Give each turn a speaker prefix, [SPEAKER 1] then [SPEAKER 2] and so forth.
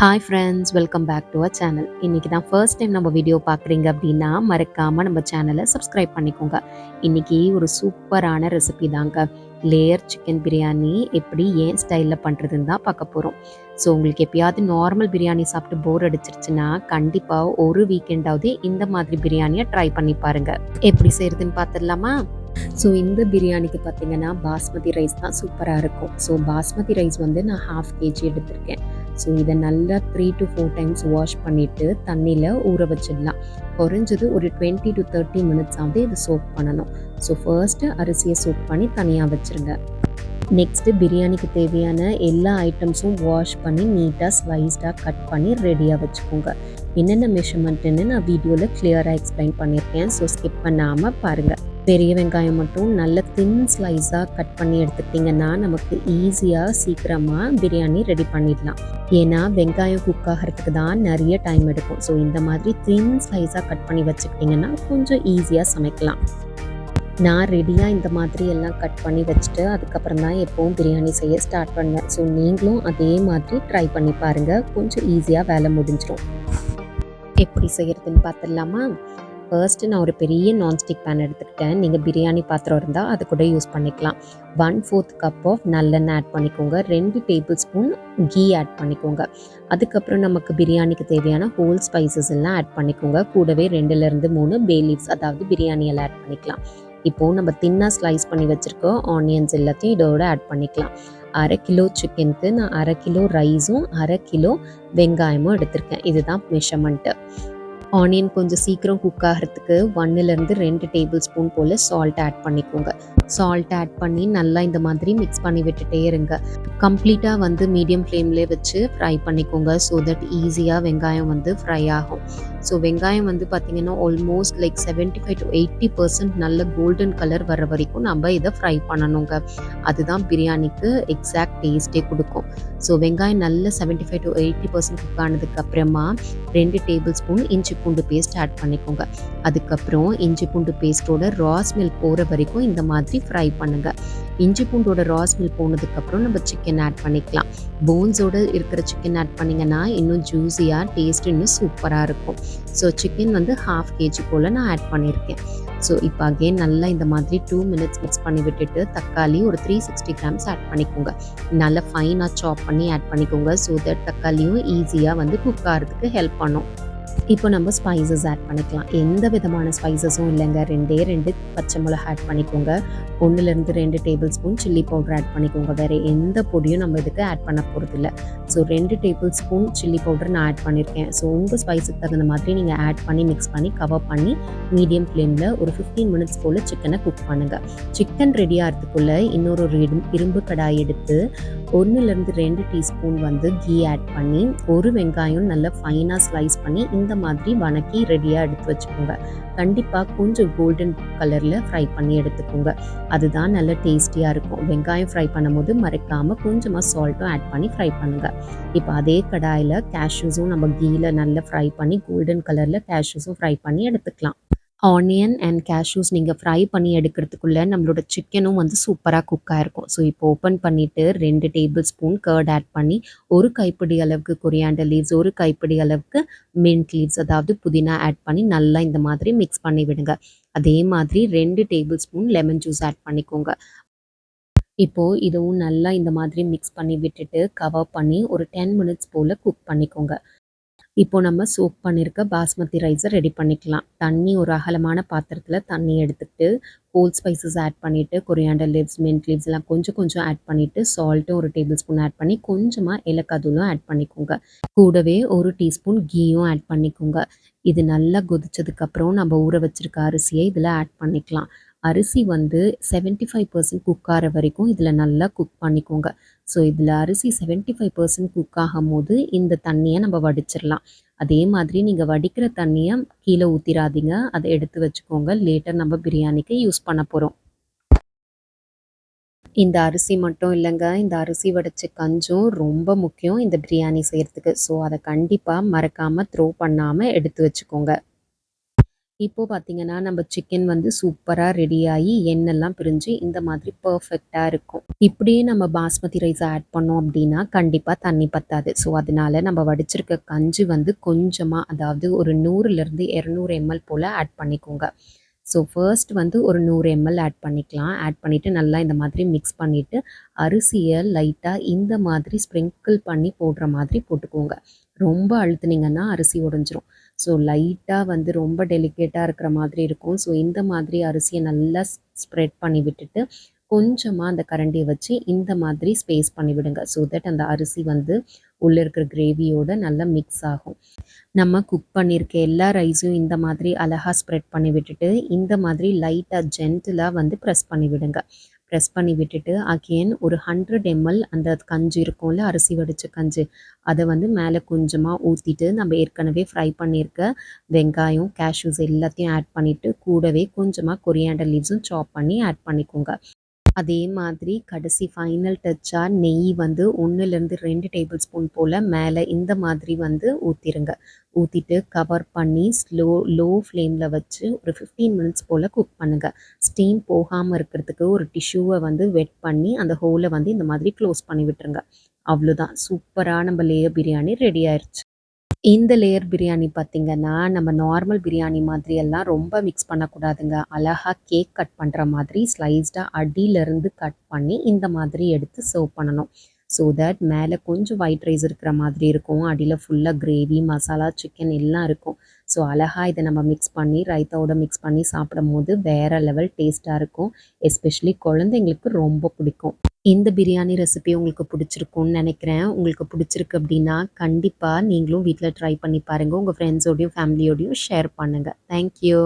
[SPEAKER 1] Hi friends welcome back to a channel இன்றைக்கி தான் first time நம்ம வீடியோ பார்க்குறீங்க அப்படின்னா மறக்காமல் நம்ம சேனலை சப்ஸ்கிரைப் பண்ணிக்கோங்க. இன்றைக்கி ஒரு சூப்பரான ரெசிபி தாங்க. லேயர் சிக்கன் பிரியாணி எப்படி ஏன் ஸ்டைலில் பண்ணுறதுன்னு தான் பார்க்க போகிறோம் ஸோ உங்களுக்கு எப்பயாவது நார்மல் பிரியாணி சாப்பிட்டு போர் அடிச்சிருச்சுன்னா கண்டிப்பாக ஒரு வீக்கெண்டாவது இந்த மாதிரி பிரியாணியை ட்ரை பண்ணி பாருங்கள் எப்படி செய்கிறதுன்னு பார்த்துடலாமா? ஸோ இந்த பிரியாணிக்கு பார்த்தீங்கன்னா பாஸ்மதி ரைஸ் தான் சூப்பராக இருக்கும். ஸோ பாஸ்மதி ரைஸ் வந்து நான் ஹாஃப் கேஜி எடுத்திருக்கேன். ஸோ இதை நல்லா three to four times wash பண்ணிவிட்டு தண்ணியில் ஊற வச்சிடலாம். குறைஞ்சது ஒரு டுவெண்ட்டி டு தேர்ட்டி மினிட்ஸாவது இது இதை சோப் பண்ணணும். ஸோ ஃபர்ஸ்ட்டு அரிசியை சோப் பண்ணி தனியாக வச்சுருங்க. நெக்ஸ்ட்டு பிரியாணிக்கு தேவையான எல்லா ஐட்டம்ஸும் வாஷ் பண்ணி நீட்டாக ஸ்லைஸ்டாக கட் பண்ணி ரெடியாக வச்சுக்கோங்க. என்னென்ன மெஷர்மெண்ட்டுன்னு நான் வீடியோவில் கிளியராக எக்ஸ்பிளைன் பண்ணியிருக்கேன். ஸோ ஸ்கிப் பண்ணாமல் பாருங்கள் பெரிய வெங்காயம் மட்டும் நல்ல தின் ஸ்லைஸாக கட் பண்ணி எடுத்துக்கிட்டிங்கன்னா நமக்கு ஈஸியாக சீக்கிரமாக பிரியாணி ரெடி பண்ணிடலாம். ஏன்னா வெங்காயம் குக் ஆகிறதுக்கு தான் நிறைய டைம் எடுக்கும். ஸோ இந்த மாதிரி தின் ஸ்லைஸாக கட் பண்ணி வச்சுக்கிட்டிங்கன்னா கொஞ்சம் ஈஸியாக சமைக்கலாம். நான் ரெடியாக இந்த மாதிரி எல்லாம் கட் பண்ணி வச்சுட்டு அதுக்கப்புறம் தான் எப்போவும் பிரியாணி செய்ய ஸ்டார்ட் பண்ணுவேன். ஸோ நீங்களும் அதே மாதிரி ட்ரை பண்ணி பாருங்கள் கொஞ்சம் ஈஸியாக வேலை முடிஞ்சிடும் எப்படி செய்கிறதுன்னு பார்த்துடலாமா ஃபர்ஸ்ட்டு நான் ஒரு பெரிய நான்ஸ்டிக் பேன் எடுத்துக்கிட்டேன். நீங்கள் பிரியாணி பாத்திரம் இருந்தால் அது கூட யூஸ் பண்ணிக்கலாம். ஒன் ஃபோர்த் கப் ஆஃப் நல்லெண்ணெய் ஆட் பண்ணிக்கோங்க. ரெண்டு டேபிள் ஸ்பூன் கீ ஆட் பண்ணிக்கோங்க. அதுக்கப்புறம் நமக்கு பிரியாணிக்கு தேவையான ஹோல் ஸ்பைசஸ் எல்லாம் ஆட் பண்ணிக்கோங்க. கூடவே ரெண்டுலேருந்து மூணு பே லீவ்ஸ் அதாவது பிரியாணி எல்லாம் ஆட் பண்ணிக்கலாம். இப்போது நம்ம தின்னாக ஸ்லைஸ் பண்ணி வச்சுருக்கோம். ஆனியன்ஸ் எல்லாத்தையும் இதோட ஆட் பண்ணிக்கலாம். அரை கிலோ சிக்கனுக்கு நான் அரை கிலோ ரைஸும் அரை கிலோ வெங்காயமும் எடுத்திருக்கேன். இதுதான் மெஷர்மெண்ட்டு ஆனியன் கொஞ்சம் சீக்கிரம் குக் ஆகிறதுக்கு ஒன்னுலேருந்து ரெண்டு டேபிள் ஸ்பூன் போல் சால்ட் ஆட் பண்ணிக்கோங்க. சால்ட் ஆட் பண்ணி நல்லா இந்த மாதிரி மிக்ஸ் பண்ணி விட்டுட்டே இருங்க. கம்ப்ளீட்டாக வந்து மீடியம் ஃப்ளேம்லேயே வச்சு ஃப்ரை பண்ணிக்கோங்க. ஸோ தட் ஈஸியாக வெங்காயம் வந்து ஃப்ரை ஆகும். ஸோ வெங்காயம் வந்து பார்த்திங்கன்னா almost like seventy five to eighty percent நல்ல கோல்டன் கலர் வர வரைக்கும் நம்ம இதை ஃப்ரை பண்ணணுங்க. அதுதான் பிரியாணிக்கு எக்ஸாக்ட் டேஸ்ட்டே கொடுக்கும். ஸோ வெங்காயம் நல்ல seventy five to eighty percent cook ஆனதுக்கு அப்புறமா ரெண்டு டேபிள் ஸ்பூன் இஞ்சி பூண்டு பேஸ்ட் ஆட் பண்ணிக்கோங்க. அதுக்கப்புறம் இஞ்சி பூண்டு பேஸ்ட்டோட ராஸ் மில்க் போகிற வரைக்கும் இந்த மாதிரி ஃப்ரை பண்ணுங்கள் இஞ்சி பூண்டோட ரா ஸ்மெல் போனதுக்கப்புறம் நம்ம சிக்கன் ஆட் பண்ணிக்கலாம். போன்ஸோட இருக்கிற சிக்கன் ஆட் பண்ணிங்கன்னா இன்னும் ஜூஸியாக டேஸ்ட் இன்னும் சூப்பராக இருக்கும். ஸோ சிக்கன் வந்து ஹாஃப் கேஜி போல் நான் ஆட் பண்ணியிருக்கேன் ஸோ இப்போ அகெயின் நல்லா இந்த மாதிரி டூ மினிட்ஸ் மிக்ஸ் பண்ணி விட்டுட்டு தக்காளி ஒரு த்ரீ சிக்ஸ்டி கிராம்ஸ் ஆட் பண்ணிக்கோங்க. நல்லா ஃபைனாக சாப் பண்ணி ஆட் பண்ணிக்கோங்க. ஸோ தட் தக்காளியும் ஈஸியாக வந்து குக் ஆகிறதுக்கு ஹெல்ப் பண்ணும். இப்போ நம்ம ஸ்பைசஸ் ஆட் பண்ணிக்கலாம். எந்த விதமான ஸ்பைசஸும் இல்லைங்க. ரெண்டே ரெண்டு பச்சை மிளகா ஆட் பண்ணிக்கோங்க. ஒன்றுலேருந்து ரெண்டு table spoon chilli powder add பண்ணிக்கோங்க. வேறு எந்த பொடியும் நம்ம இதுக்கு ஆட் பண்ண போகிறதில்ல ஸோ ரெண்டு டேபிள் ஸ்பூன் சில்லி பவுடர் நான் ஆட் பண்ணியிருக்கேன் ஸோ உங்கள் ஸ்பைஸுக்கு தகுந்த மாதிரி நீங்கள் ஆட் பண்ணி மிக்ஸ் பண்ணி கவர் பண்ணி மீடியம் ஃப்ளேமில் ஒரு ஃபிஃப்டீன் மினிட்ஸ் போல் சிக்கனை குக் பண்ணுங்கள் சிக்கன் ரெடி ஆகிறதுக்குள்ளே இன்னொரு ஒரு இரும்பு கடாய் எடுத்து ஒன்றுலேருந்து ரெண்டு டீஸ்பூன் வந்து கீ ஆட் பண்ணி ஒரு வெங்காயம் நல்லா ஃபைனாக ஸ்லைஸ் பண்ணி இந்த மாதிரி வணக்கி ரெடியாக எடுத்து வச்சுக்கோங்க. கண்டிப்பாக கொஞ்சம் கோல்டன் கலரில் ஃப்ரை பண்ணி எடுத்துக்கோங்க. அதுதான் நல்ல டேஸ்டியாக இருக்கும். வெங்காயம் ஃப்ரை பண்ணும்போது மறைக்காமல் கொஞ்சமாக சால்ட்டும் ஆட் பண்ணி ஃப்ரை பண்ணுங்கள் இப்போ அதே கடாயில் கேஷ்யூஸும் நம்ம கீயில் நல்லா ஃப்ரை பண்ணி கோல்டன் கலரில் கேஷ்யூஸும் ஃப்ரை பண்ணி எடுத்துக்கலாம். ஆனியன் அண்ட் கேஷ்யூஸ் நீங்கள் ஃப்ரை பண்ணி எடுக்கிறதுக்குள்ளே நம்மளோட சிக்கனும் வந்து சூப்பராக குக் ஆகிருக்கும் ஸோ இப்போ ஓப்பன் பண்ணிவிட்டு ரெண்டு டேபிள் ஸ்பூன் கர்ட் ஆட் பண்ணி ஒரு கைப்பிடி அளவுக்கு கொரியாண்டர் லீவ்ஸ் ஒரு கைப்பிடி அளவுக்கு மின்ட் லீவ்ஸ் அதாவது புதினா ஆட் பண்ணி நல்லா இந்த மாதிரி மிக்ஸ் பண்ணி விடுங்க. அதே மாதிரி ரெண்டு table spoon lemon juice add பண்ணிக்கோங்க. இப்போது இதுவும் நல்லா இந்த மாதிரி மிக்ஸ் பண்ணி விட்டுட்டு கவர் பண்ணி ஒரு டென் மினிட்ஸ் போல் குக் பண்ணிக்கோங்க. இப்போ நம்ம சூப் பண்ணியிருக்க பாஸ்மதி ரைஸை ரெடி பண்ணிக்கலாம். தண்ணி ஒரு அகலமான பாத்திரத்தில் தண்ணி எடுத்துக்கிட்டு ஹோல் ஸ்பைசஸ் ஆட் பண்ணிவிட்டு கொரியாண்டர் லீவ்ஸ் மின்ட் லீவ்ஸ் எல்லாம் கொஞ்சம் கொஞ்சம் ஆட் பண்ணிவிட்டு சால்ட்டும் ஒரு டேபிள் ஸ்பூன் ஆட் பண்ணி கொஞ்சமாக இலக்கதூளும் ஆட் பண்ணிக்கோங்க. கூடவே ஒரு டீஸ்பூன் கீயும் ஆட் பண்ணிக்கோங்க. இது நல்லா கொதிச்சதுக்கப்புறம் நம்ம ஊற வச்சுருக்க அரிசியை இதில் ஆட் பண்ணிக்கலாம். அரிசி வந்து செவன்ட்டி ஃபைவ் பர்சன்ட் குக் ஆகிற வரைக்கும் இதில் நல்லா குக் பண்ணிக்கோங்க. ஸோ இதில் அரிசி செவன்ட்டி ஃபைவ் பர்சன்ட் குக் ஆகும் போது இந்த தண்ணியை நம்ம வடிச்சிடலாம். அதே மாதிரி நீங்கள் வடிக்கிற தண்ணியை கீழே ஊற்றிடாதீங்க அதை எடுத்து வச்சுக்கோங்க. லேட்டர் நம்ம பிரியாணிக்கு யூஸ் பண்ண போகிறோம் இந்த அரிசி மட்டும் இல்லைங்க. இந்த அரிசி வடிச்ச கஞ்சும் ரொம்ப முக்கியம் இந்த பிரியாணி செய்கிறதுக்கு ஸோ அதை கண்டிப்பாக மறக்காமல் த்ரோ பண்ணாமல் எடுத்து வச்சுக்கோங்க. இப்போது பார்த்தீங்கன்னா, நம்ம சிக்கன் வந்து சூப்பராக ரெடியாகி எண்ணெல்லாம் பிரிஞ்சு இந்த மாதிரி பர்ஃபெக்டாக இருக்கும். இப்படியே நம்ம பாஸ்மதி ரைஸ் ஆட் பண்ணோம் அப்படின்னா, கண்டிப்பாக தண்ணி பத்தாது. ஸோ, அதனால நம்ம வடிச்சிருக்க கஞ்சி வந்து கொஞ்சமாக அதாவது ஒரு 100லிருந்து 200 எம்எல் போல் ஆட் பண்ணிக்கோங்க. ஸோ, ஃபர்ஸ்ட் வந்து ஒரு நூறு எம்எல் ஆட் பண்ணிக்கலாம். ஆட் பண்ணிவிட்டு நல்லா இந்த மாதிரி மிக்ஸ் பண்ணிவிட்டு அரிசியை லைட்டாக இந்த மாதிரி ஸ்ப்ரிங்கிள் பண்ணி போடுற மாதிரி போட்டுக்கோங்க. ரொம்ப அழுத்துனீங்கன்னா அரிசி உடஞ்சிரும் ஸோ, லைட்டாக வந்து ரொம்ப டெலிகேட்டாக இருக்கிற மாதிரி இருக்கும். ஸோ, இந்த மாதிரி அரிசியை நல்லா ஸ்ப்ரெட் பண்ணி விட்டுட்டு, கொஞ்சமாக அந்த கரண்டியை வச்சு இந்த மாதிரி ஸ்பேஸ் பண்ணிவிடுங்க ஸோ தட் அந்த அரிசி வந்து உள்ளே இருக்கிற கிரேவியோட நல்லா மிக்ஸ் ஆகும். நம்ம குக் பண்ணியிருக்க எல்லா ரைஸும் இந்த மாதிரி அழகாக ஸ்ப்ரெட் பண்ணி விட்டுட்டு, இந்த மாதிரி லைட்டாக ஜென்டிலாக வந்து ப்ரெஸ் பண்ணி விடுங்க. ப்ரெஸ் பண்ணி விட்டுட்டு, அகெயின் ஒரு 100 எம்எல் அந்த கஞ்சி இருக்கும்ல, அரிசி வடித்த கஞ்சி, அதை வந்து மேலே கொஞ்சமாக ஊற்றிட்டு நம்ம ஏற்கனவே ஃப்ரை பண்ணியிருக்க வெங்காயம், கேஷ்யூஸ் எல்லாத்தையும் ஆட் பண்ணிவிட்டு கூடவே கொஞ்சமாக கொரியாண்டர் லீவ்ஸும் சாப் பண்ணி ஆட் பண்ணிக்கோங்க. அதே மாதிரி கடைசி ஃபைனல் டச்சா நெய் வந்து 1லிருந்து 2 டேபிள் ஸ்பூன் போல் மேலே இந்த மாதிரி வந்து ஊற்றிருங்க ஊற்றிட்டு கவர் பண்ணி ஸ்லோ லோ ஃப்ளேமில் வச்சு ஒரு 15 மினிட்ஸ் போல் குக் பண்ணுங்கள் ஸ்டீம் போகாமல் இருக்கிறதுக்கு ஒரு டிஷ்யூவை வந்து வெட் பண்ணி, அந்த ஹோலை வந்து இந்த மாதிரி க்ளோஸ் பண்ணி விட்டுருங்க. அவ்வளோதான் சூப்பராக நம்ம லேயர் பிரியாணி ரெடி ஆயிடுச்சு இந்த லேயர் பிரியாணி பார்த்தீங்கன்னா, நம்ம நார்மல் பிரியாணி மாதிரியெல்லாம் ரொம்ப மிக்ஸ் பண்ணக்கூடாதுங்க. அழகா கேக் கட் பண்ணுற மாதிரி ஸ்லைஸ்டாக அடியிலேருந்து கட் பண்ணி, இந்த மாதிரி எடுத்து சர்வ் பண்ணணும். ஸோ தட் மேலே கொஞ்சம் ஒயிட் ரைஸ் இருக்கிற மாதிரி இருக்கும். அடியில் ஃபுல்லாக கிரேவி, மசாலா, சிக்கன் எல்லாம் இருக்கும். ஸோ அழகா இதை நம்ம மிக்ஸ் பண்ணி ரைத்தாவோட மிக்ஸ் பண்ணி சாப்பிடும்போது வேற லெவல் டேஸ்ட்டாக இருக்கும். எஸ்பெஷலி குழந்தைங்களுக்கு ரொம்ப பிடிக்கும். இந்த பிரியாணி ரெசிபி உங்களுக்கு பிடிச்சிருக்கும்னு நினைக்கிறேன் உங்களுக்கு பிடிச்சிருக்கு அப்படின்னா, கண்டிப்பாக நீங்களும் வீட்டில் ட்ரை பண்ணி பாருங்கள் உங்கள் ஃப்ரெண்ட்ஸோடையும், ஃபேமிலியோடையும் ஷேர் பண்ணுங்கள் தேங்க் யூ.